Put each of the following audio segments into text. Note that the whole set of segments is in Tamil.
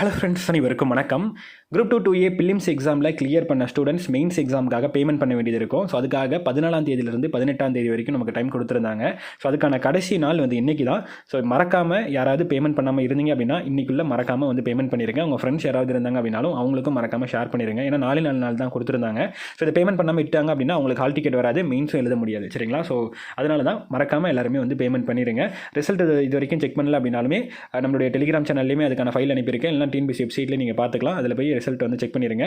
ஹலோ ஃப்ரெண்ட்ஸ் அனைவருக்கும் வணக்கம். Group two two A prelims எக்ஸாமில் கிளியர் பண்ண ஸ்டூடெண்ட்ஸ் மெயின்ஸ் எக்ஸாமுக்காக பேமெண்ட் பண்ண வேண்டியது இருக்கும். ஸோ அதுக்காக பதினாலாம் தேதியிலிருந்து பதினெட்டாம் தேதி வரைக்கும் நமக்கு டைம் கொடுத்துருந்தாங்க. ஸோ அதுக்கான கடைசி நாள் வந்து இன்றைக்கி தான். ஸோ மறக்காமல் யாராவது பேமெண்ட் பண்ணாமல் இருந்தீங்க அப்படின்னா இன்றைக்குள்ளே மறக்காமல் வந்து பேமெண்ட் பண்ணிடுங்க உங்கள் ஃப்ரெண்ட்ஸ் யாராவது இருந்தாங்க அப்படின்னாலும் அவங்களுக்கும் மறக்காமல் ஷேர் பண்ணிடுங்க ஏன்னா நாலு நாலு நாள் தான் கொடுத்துருந்தாங்க. ஸோ இதை பேமெண்ட் பண்ணாமல் விட்டாங்க அப்படின்னா அவங்களுக்கு ஹால் டிக்கெட் வராது. மெயின்ஸும் எழுத முடியாது. சரிங்களா? ஸோ அதனால தான் மறக்காமல் எல்லாருமே வந்து பேமெண்ட் பண்ணிடுங்க ரிசல்ட் இது வரைக்கும் செக் பண்ணல அப்படின்னாலுமே நம்மளுடைய டெலிகிராம் சேனல்லையுமே அதுக்கான ஃபைல் அனுப்பியிருக்கேன். இல்லைனா டிஎன்பிசி வெப்சைட்டில் நீங்கள் பார்த்துக்கலாம் அதில் போய் ரிசல்ட் வந்து செக் பண்ணிடுங்க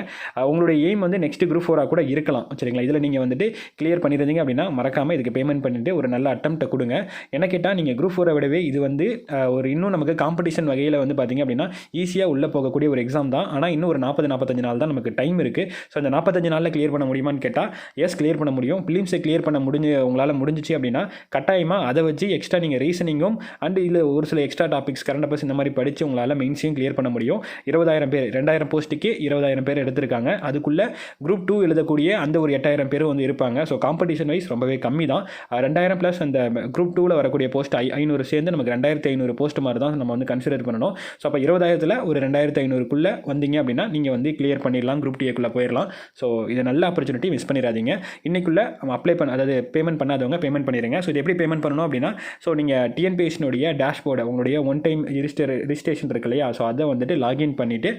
உங்களுடைய எய்ம் வந்து நெக்ஸ்ட் குரூப் ஃபோராக கூட இருக்கலாம். சரிங்களா? இதில் நீங்கள் வந்துட்டு கிளியர் பண்ணியிருந்தீங்க அப்படின்னா மறக்காமல் இதுக்கு பேமெண்ட் பண்ணிவிட்டு ஒரு நல்ல அட்டம்ப்ட்டை கொடுங்க. என்ன கேட்டால் நீங்கள் குரூப் ஃபோரை விடவே இது வந்து ஒரு இன்னும் நமக்கு காம்படிஷன் வகையில் வந்து பார்த்தீங்க அப்படின்னா ஈஸியாக உள்ளே போகக்கூடிய ஒரு எக்ஸாம் தான். ஆனால் இன்னும் ஒரு நாற்பது நாற்பத்தஞ்சு நாள் தான் நமக்கு டைம் இருக்குது ஸோ அந்த நாற்பத்தஞ்சு நாளில் கிளியர் பண்ண முடியுமான்னு கேட்டால் எஸ் கிளியர் பண்ண முடியும். ஃபிலிம்ஸை கிளியர் பண்ண முடிஞ்சு உங்களால் முடிஞ்சிச்சு அப்படின்னா கட்டாயமாக அதை வச்சு எக்ஸ்ட்ரா நீங்கள் ரீசனிங்கும் அண்ட் இதில் ஒரு சில எக்ஸ்ட்ரா டாபிக்ஸ் கரண்ட் அஃபேர்ஸ் இந்த மாதிரி படித்து உங்களால் மெயின்ஸையும் கிளியர் பண்ண முடியும். இருபதாயிரம் பேர் ரெண்டாயிரம் போஸ்ட்டுக்கு இருபதாயிரம் பேர் எடுத்திருக்காங்க. அதுக்குள்ளே குரூப் டூ எழுதக்கூடிய அந்த ஒரு எட்டாயிரம் பேரும் வந்து இருப்பாங்க. ஸோ காம்படிஷன் வைஸ் ரொம்பவே கம்மி தான் ரெண்டாயிரம் ப்ளஸ் அந்த குரூப் டூவில் வரக்கூடிய போஸ்ட் ஐ ஐநூறு சேர்ந்து நமக்கு ரெண்டாயிரத்தி ஐநூறு போஸ்ட் மாதிரி தான் நம்ம வந்து கன்சிடர் பண்ணணும். ஸோ அப்போ இருபதாயிரத்தில் ஒரு ரெண்டாயிரத்தி ஐநூறுக்குள்ளே வந்தீங்க அப்படின்னா நீங்கள் வந்து கிளியர் பண்ணிடலாம். குரூப் டிஏக்குள்ளே போயிடலாம். ஸோ இது நல்ல ஆப்பர்ச்சுனிட்டி மிஸ் பண்ணிடாதீங்க. இன்றைக்குள்ளே அப்ளை பண்ண அதாவது பேமெண்ட் பண்ணாதவங்க பேமெண்ட் பண்ணிடுங்க. ஸோ இது எப்படி பேமெண்ட் பண்ணணும் அப்படின்னா ஸோ நீங்கள் டிஎன்பிஎஸ்னுடைய டேஷ்போர்டை உங்களுடைய ஒன் டைம் ரிஜிஸ்டர் ரிஜிஸ்ட்ரேஷன் இருக்கு இல்லையா? ஸோ அதை வந்துட்டு லாகின் பண்ணிவிட்டு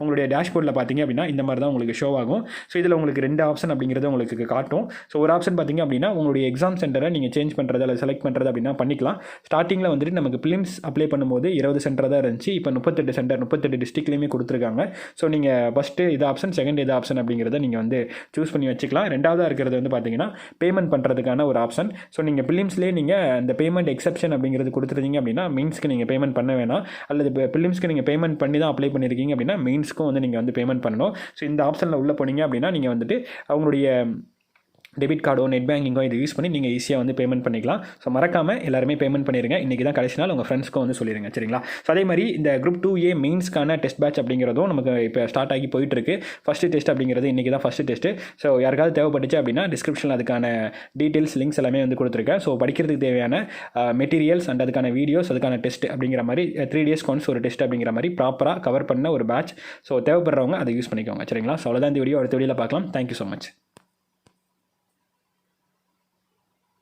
உங்களுடைய டேஷ்போர்டில் பார்த்தீங்க அப்படின்னா இந்த மாதிரி தான் உங்களுக்கு ஷோ ஆகும். ஸோ இதில் உங்களுக்கு ரெண்டு ஆப்ஷன் அப்படிங்கிறது உங்களுக்கு காட்டும். ஸோ ஒரு ஆப்ஷன் பார்த்தீங்க அப்படின்னா உங்களுடைய எக்ஸாம் சென்டரை நீங்கள் சேஞ்ச் பண்ணுறது அல்லது செலக்ட் பண்ணுறது அப்படின்னா பண்ணிக்கலாம். ஸ்டார்டிங்கில் வந்துட்டு நமக்கு பிலிம்ஸ் அப்ளை பண்ணும்போது இருபது சென்டர் தான் இருந்துச்சு. இப்போ முப்பத்தெட்டு சென்டர் முப்பத்தெட்டு டிஸ்ட்ரிக்ட்லேயுமே கொடுத்துருக்காங்க. ஸோ நீங்கள் ஃபஸ்ட்டு இது ஆப்ஷன் செகண்ட் இது ஆப்ஷன் அப்படிங்கிறத நீங்கள் வந்து சூஸ் பண்ணி வச்சுக்கலாம். ரெண்டாவதாக இருக்கிறது வந்து பார்த்தீங்கன்னா பேமெண்ட் பண்ணுறதுக்கான ஒரு ஆப்ஷன் ஸோ நீங்கள் பிலிம்ஸ்லேயே நீங்கள் அந்த பேமெண்ட் எக்ஸப்ஷன் அப்படிங்கிறது கொடுத்துருந்தீங்க அப்படின்னா மீன்ஸ்க்கு நீங்கள் பேமெண்ட் பண்ண வேணாம். அல்லது பிலிம்ஸ்க்கு நீங்கள் பேமெண்ட் பண்ணி தான் அப்ளை பண்ணியிருக்கீங்க அப்படின்னா மெயின்ஸ்க்கும் வந்து நீங்கள் வந்து பேமெண்ட் பண்ணணும். ஸோ இந்த ஆப்ஷனில் உள்ளே போனீங்க அப்படின்னா நீங்கள் வந்துட்டு அவங்களுடைய டெபிட் கார்டோ நெட் பேங்கிங்கோ இது யூஸ் பண்ணி நீங்கள் ஈஸியாக வந்து பேமெண்ட் பண்ணிக்கலாம். ஸோ மறக்காமல் எல்லாருமே பேமெண்ட் பண்ணிடுங்க இன்றைக்கி தான் கடைசி நாள். உங்கள் ஃப்ரெண்ட்ஸ்க்கும் வந்து சொல்லிடுங்க சரிங்களா? ஸோ அதே மாதிரி இந்த குரூப் டூ ஏ மெயின்ஸ்க்கான டெஸ்ட் பேட்ச் அப்படிங்கிறதும் நமக்கு இப்போ ஸ்டார்ட் ஆகி போயிட்டுருக்கு. ஃபஸ்ட்டு டெஸ்ட் அப்படிங்கிறது இன்றைக்கி தான் ஃபஸ்ட்டு டெஸ்ட்டு ஸோ யாருக்காவது தேவைப்பட்டுச்சு அப்படின்னா டிஸ்கிரிப்ஷனில் அதுக்கான டீட்டெயில்ஸ் லிங்க்ஸ் எல்லாமே வந்து கொடுத்துருக்கேன். ஸோ படிக்கிறதுக்கு தேவையான மெட்டீரியல்ஸ் அண்ட் அதுக்கான வீடியோஸ் அதுக்கான டெஸ்ட் அப்படிங்கிற மாதிரி த்ரீ டேஸ் ஒன்ஸ் ஒரு டெஸ்ட் அப்படிங்கிற மாதிரி ப்ராப்பராக கவர் பண்ண ஒரு பேட்ச் ஸோ தேவைப்படுறவங்க அதை யூஸ் பண்ணிக்கோங்க. சரிங்களா? ஸோ அவ்வளோதான் இந்த வீடியோ அடுத்த வீடியோவில் பார்க்கலாம். Thank you so much